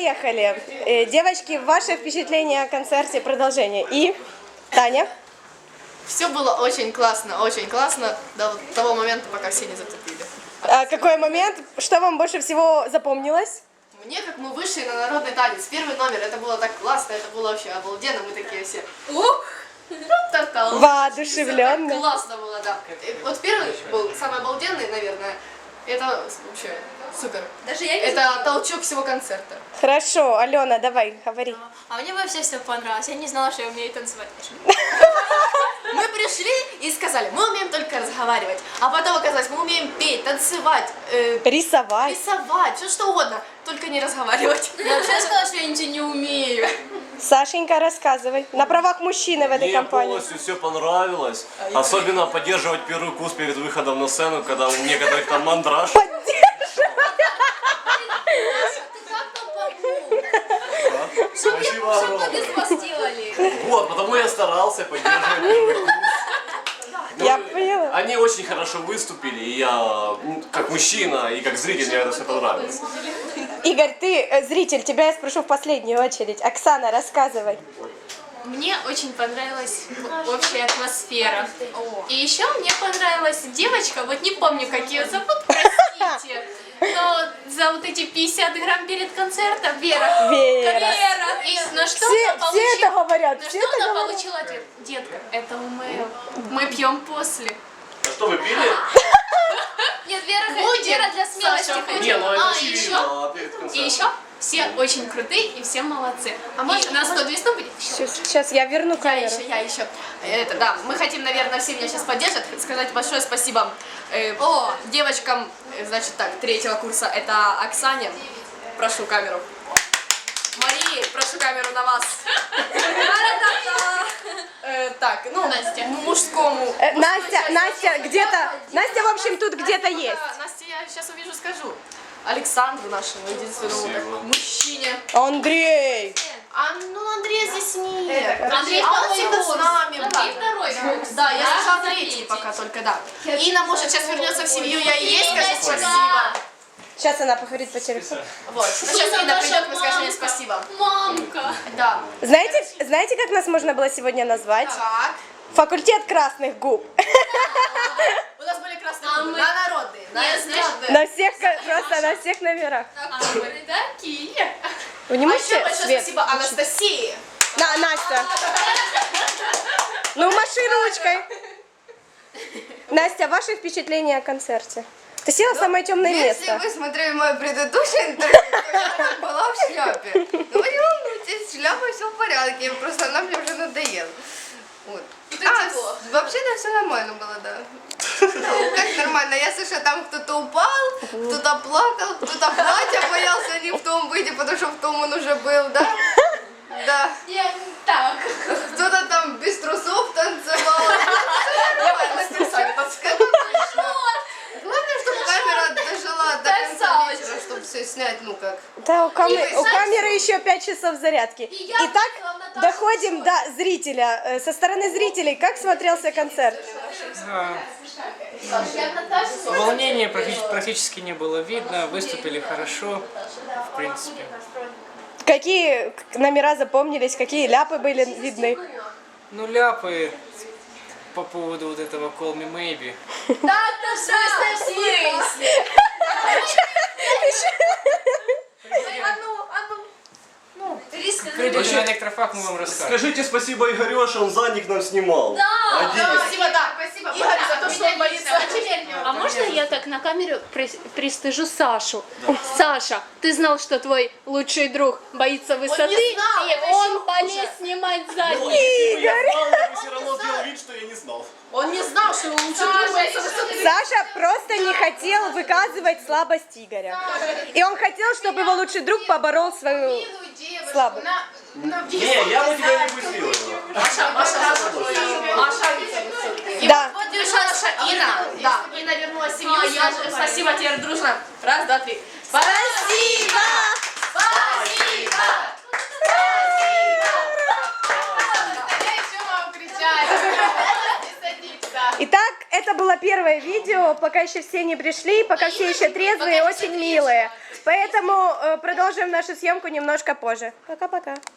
поехали. Э, Девочки, ваше впечатление о концерте, продолжение. И Таня? Все было очень классно, очень классно до того момента, пока все не затупили. А какой момент? Что вам больше всего запомнилось? Мне, как мы вышли на народный танец, первый номер, это было так классно, это было вообще обалденно, мы такие все, ух. Воодушевленно. Классно было, да. И вот первый был самый обалденный, наверное, это вообще супер. Даже я не Это толчок всего концерта. Хорошо, Алена, давай, говори. А мне вообще все понравилось. Я не знала, что я умею танцевать. Мы пришли и сказали, мы умеем только разговаривать, а потом оказалось, мы умеем петь, танцевать, э, Рисовать. рисовать, все что угодно, только не разговаривать. Я вообще сказала, что я ничего не умею. Сашенька, рассказывай. На правах мужчины в этой Мне компании. полностью все понравилось. Особенно поддерживать первый курс перед выходом на сцену, когда у некоторых там мандраж. Спасибо Вот, потому я старался поддерживать первый курс. Ну, Я поняла. Они очень хорошо выступили, и я, ну, как мужчина и как зритель, мне это все понравилось. Игорь, ты э, зритель, тебя я спрошу в последнюю очередь. Оксана, рассказывай. Мне очень понравилась общая атмосфера. И еще мне понравилась девочка, вот не помню, как ее зовут, простите, но за вот эти 50 грамм перед концертом Вера. Вера. Вера. И на что Все, она все это получила? говорят, На все что это она говорят. получила ответ? Детка, это мы. Мы пьем после. А что, вы пили? Нет, Вера, Вера для смелости. Не, ну это А, очевидно. а перед И еще все очень крутые и все молодцы. А может, и на 100 весну будет еще. Сейчас, сейчас я верну Я камеру. еще, я еще. Это, да, мы хотим, наверное, все меня сейчас поддержат, сказать большое спасибо э, о, девочкам, э, значит так, третьего курса, это Оксане, прошу камеру. Марии, прошу камеру на вас. Э, Так, ну, Настя. мужскому. Э, Настя, Настя, где-то, Настя, в общем, тут где-то есть. Сейчас увижу, скажу. Александру нашему единственному Спасибо. мужчине. Андрей! А ну Андрея здесь нет. Андрей а он всегда с нами. Андрей да. второй курс. Да, я Да, слышала третий. пока только, да. Инна, может, сейчас вернется в семью, я и ей скажу спасибо. Сейчас она поговорит по телефону. Вот. Ну, сейчас Инна придет, мы скажем ей спасибо. Мамка. Да. Знаете, знаете, как нас можно было сегодня назвать? Так. Факультет красных губ. У нас были красные А губы. мы- На народные, на всех, просто на всех номерах. А мы такие. Не А еще свет? спасибо Анастасии. На, Настя. Ну, маши ручкой. Настя, ваши впечатления о концерте? Ты села в самое темное Если место. вы смотрели мое предыдущее интервью, то я была в шляпе. Ну не волнуйтесь, шляпа все в порядке, просто она мне уже надоела. Вот. А, тепло. с- вообще-то все нормально было, да. Как нормально, я слышала, там кто-то упал, кто-то плакал, кто-то платье боялся не в том выйти, потому что в том он уже был, да? Да. Я так. Кто-то там без трусов танцевал. Я пойду с трусами танцевать. Главное, чтобы камера дожила до конца вечера, чтобы все снять, ну как. Да, у, камы- у камеры еще 5 часов зарядки. я Итак, доходим до зрителя. Э, Со стороны зрителей, как смотрелся концерт? Волнения практи- практически не было видно, выступили хорошо, в принципе. Какие номера запомнились, какие ляпы были видны? Ну, ляпы по поводу вот этого Call Me Maybe. Придете на электрофак, мы вам расскажем. Скажите спасибо Игорёше, он задник нам снимал. Один. Спасибо, да. Спасибо, Игорь, за то, что он боится. А можно я так на камеру при- пристыжу Сашу? Саша, ты знал, что твой лучший друг боится высоты, знал, и это он еще полез снимать задник. если бы я знал, я бы все равно делал вид, что я не знал. Он не знал, что его лучше друг боится высоты. Саша просто не хотел выказывать слабость Игоря. И он хотел, чтобы его лучший друг поборол свою слабость. Не, я бы тебя не пустил. его. Маша, Маша, Маша. И Да. вот наша Инна. Да, Инна вернулась в семью. Спасибо тебе дружно. Раз, два, три. Спасибо! Спасибо! Итак, это было первое видео, пока еще все не пришли, пока все еще трезвые, очень милые. Поэтому э, продолжим нашу съемку немножко позже. Пока-пока.